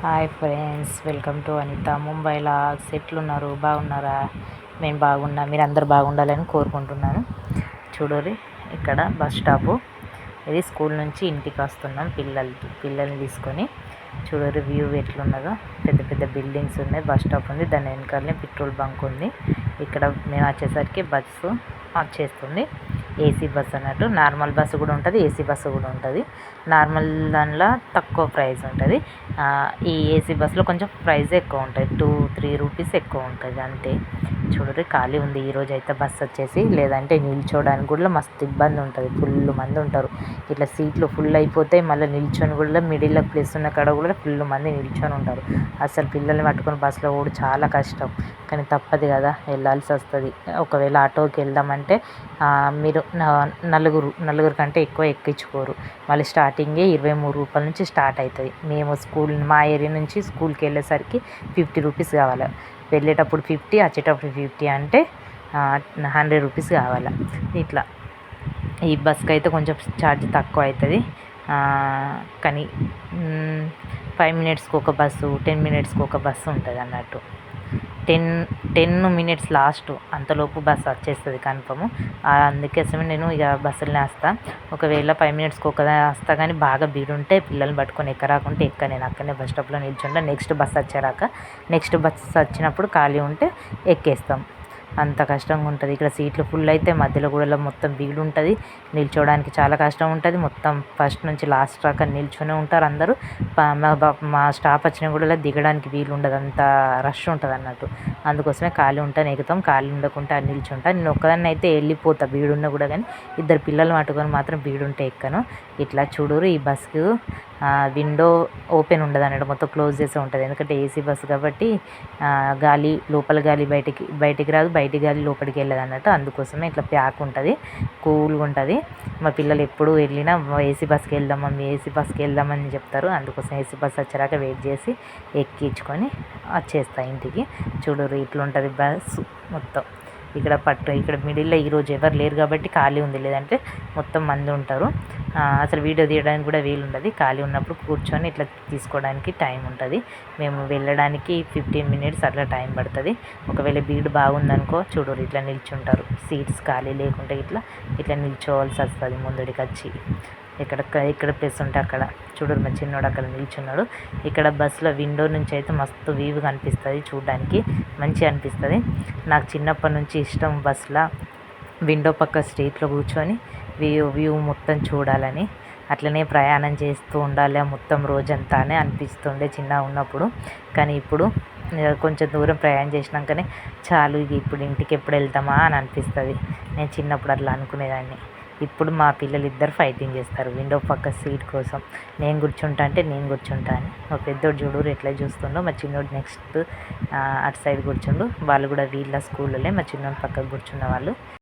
Hi friends welcome to Anita ముంబైలో సెట్లు ఉన్నారు బాగున్నారా? మేము బాగున్నా మీరు అందరు బాగుండాలని కోరుకుంటున్నాను. చూడరి ఇక్కడ బస్ స్టాపు. ఇది స్కూల్ నుంచి ఇంటికి వస్తున్నాం పిల్లలు పిల్లల్ని తీసుకొని. చూడరి వ్యూ ఎట్లున్నదో. పెద్ద పెద్ద బిల్డింగ్స్ ఉన్నాయి బస్ స్టాప్ ఉంది దాని వెనకాలనే పెట్రోల్ బంక్ ఉంది. ఇక్కడ మేము వచ్చేసరికి బస్సు వచ్చేస్తుంది ఏసీ బస్ అన్నట్టు. నార్మల్ బస్సు కూడా ఉంటుంది ఏసీ బస్సు కూడా ఉంటుంది. నార్మల్ దానిలో తక్కువ ప్రైస్ ఉంటుంది. ఈ ఏసీ బస్సులో కొంచెం ప్రైస్ ఎక్కువ ఉంటుంది. టూ త్రీ రూపీస్ ఎక్కువ ఉంటుంది అంతే. చూడరు ఖాళీ ఉంది. ఈరోజు అయితే బస్సు వచ్చేసి లేదంటే నిల్చోడానికి కూడా మస్తు ఇబ్బంది ఉంటుంది. ఫుల్ మంది ఉంటారు. ఇట్లా సీట్లు ఫుల్ అయిపోతే మళ్ళీ నిల్చొని కూడా మిడిల్లో ప్లేస్ ఉన్న కాడ కూడా ఫుల్ మంది నిల్చొని ఉంటారు. అసలు పిల్లల్ని పట్టుకొని బస్సులో కూడా చాలా కష్టం. కానీ తప్పదు కదా వెళ్ళాల్సి వస్తుంది. ఒకవేళ ఆటోకి వెళ్దామంటే మీరు నలుగురు నలుగురు కంటే ఎక్కువ ఎక్కించుకోరు. మళ్ళీ స్టార్టింగే ఇరవై మూడు రూపాయల నుంచి స్టార్ట్ అవుతుంది మేము స్కూల్ మా ఏరియా నుంచి స్కూల్కి వెళ్ళేసరికి ఫిఫ్టీ రూపీస్ కావాలి. వెళ్ళేటప్పుడు ఫిఫ్టీ వచ్చేటప్పుడు ఫిఫ్టీ అంటే హండ్రెడ్ రూపీస్ కావాలి. ఇట్లా. ఈ బస్కి అయితే కొంచెం ఛార్జ్ తక్కువ అవుతుంది కానీ ఫైవ్ మినిట్స్కి ఒక బస్సు టెన్ మినిట్స్కి ఒక బస్సు ఉంటుంది అన్నట్టు టెన్ టెన్ మినిట్స్ లాస్ట్ అంతలోపు బస్సు వచ్చేస్తుంది కన్ఫర్మ్. అందుకోసమే నేను ఇక బస్సులనే వస్తాను ఒకవేళ ఫైవ్ మినిట్స్కి ఒక వస్తా కానీ బాగా భీడు ఉంటే పిల్లల్ని పట్టుకొని ఎక్కరాకుంటే ఎక్క నేను అక్కడనే బస్ స్టాప్లో నిల్చుంటా. నెక్స్ట్ బస్ వచ్చేరాక నెక్స్ట్ బస్ వచ్చినప్పుడు ఖాళీ ఉంటే ఎక్కేస్తాం. అంత కష్టంగా ఉంటుంది. ఇక్కడ సీట్లు ఫుల్ అయితే మధ్యలో కూడా మొత్తం వీలు ఉంటుంది. నిల్చోవడానికి చాలా కష్టం ఉంటుంది. మొత్తం ఫస్ట్ నుంచి లాస్ట్ దాకా నిల్చునే ఉంటారు అందరూ. మా స్టాప్ వచ్చినా కూడా దిగడానికి వీలు ఉండదు. అంత రష్ ఉంటుంది అన్నట్టు. అందుకోసమే ఖాళీ ఉంటాను ఎగుతాం ఖాళీ ఉండకుండా నిల్చుంటా. నేను ఒక్కదాన్ని అయితే వెళ్ళిపోతా. బీడున్నా కూడా కానీ ఇద్దరు పిల్లలు పట్టుకొని మాత్రం వీడుంటే ఎక్కను. ఇట్లా చూడరు ఈ బస్కు. విండో ఓపెన్ ఉండదు అన్నట్టు. మొత్తం క్లోజ్ చేసే ఉంటుంది. ఎందుకంటే ఏసీ బస్సు కాబట్టి గాలి లోపల గాలి బయటికి బయటికి రాదు. బయట గాలి లోపలికి వెళ్ళదు అన్నట్టు అందుకోసమే ఇట్లా ప్యాక్ ఉంటుంది కూల్గా ఉంటుంది. మా పిల్లలు ఎప్పుడు వెళ్ళినా ఏసీ బస్కి వెళ్దాం మమ్మీ ఏసీ బస్కి వెళ్దామని చెప్తారు. అందుకోసం ఏసీ బస్ వచ్చాక వెయిట్ చేసి ఎక్కించుకొని వచ్చేస్తా ఇంటికి. చూడరు ఇట్లుంటుంది బస్సు మొత్తం. ఇక్కడ పట్టు ఇక్కడ మిడిల్లో ఈరోజు ఎవరు లేరు కాబట్టి ఖాళీ ఉంది. లేదంటే మొత్తం మంది ఉంటారు. అసలు వీడియో తీయడానికి కూడా వీలు ఉండదు. ఖాళీ ఉన్నప్పుడు కూర్చొని ఇట్లా తీసుకోవడానికి టైం ఉంటుంది. మేము వెళ్ళడానికి ఫిఫ్టీన్ మినిట్స్ అట్లా టైం పడుతుంది. ఒకవేళ బీడ్ బాగుందనుకో చూడరు ఇట్లా నిల్చుంటారు. సీట్స్ ఖాళీ లేకుంటే ఇట్లా ఇట్లా నిల్చోవాల్సి వస్తుంది ముందుడికి వచ్చి ఇక్కడ ఇక్కడ ప్లేస్ ఉంటే అక్కడ. చూడరు మా చిన్నోడు అక్కడ నిల్చున్నాడు. ఇక్కడ బస్సులో విండో నుంచి అయితే మస్తు వ్యూ కనిపిస్తుంది చూడడానికి. మంచిగా అనిపిస్తుంది. నాకు చిన్నప్పటి నుంచి ఇష్టం బస్సులో విండో పక్క స్ట్రీట్లో కూర్చొని వ్యూ వ్యూ మొత్తం చూడాలని. అట్లనే ప్రయాణం చేస్తూ ఉండాలి. మొత్తం రోజంతా అని అనిపిస్తుండే చిన్నగా ఉన్నప్పుడు. కానీ ఇప్పుడు కొంచెం దూరం ప్రయాణం చేసినాకనే చాలు ఇప్పుడు ఇంటికి ఎప్పుడు వెళ్తామా అని అనిపిస్తుంది. నేను చిన్నప్పుడు అట్లా అనుకునేదాన్ని. ఇప్పుడు మా పిల్లలు ఇద్దరు ఫైటింగ్ చేస్తారు. విండో పక్క సీట్ కోసం. నేను కూర్చుంటా అంటే నేను కూర్చుంటా అని. మా పెద్దోడు చూడు ఎట్లా చూస్తుండో మా చిన్నోడు నెక్స్ట్ అటు సైడ్ కూర్చుండు. వాళ్ళు కూడా వీళ్ళ స్కూల్లోనే మా చిన్నోడు పక్కకు కూర్చున్న వాళ్ళు.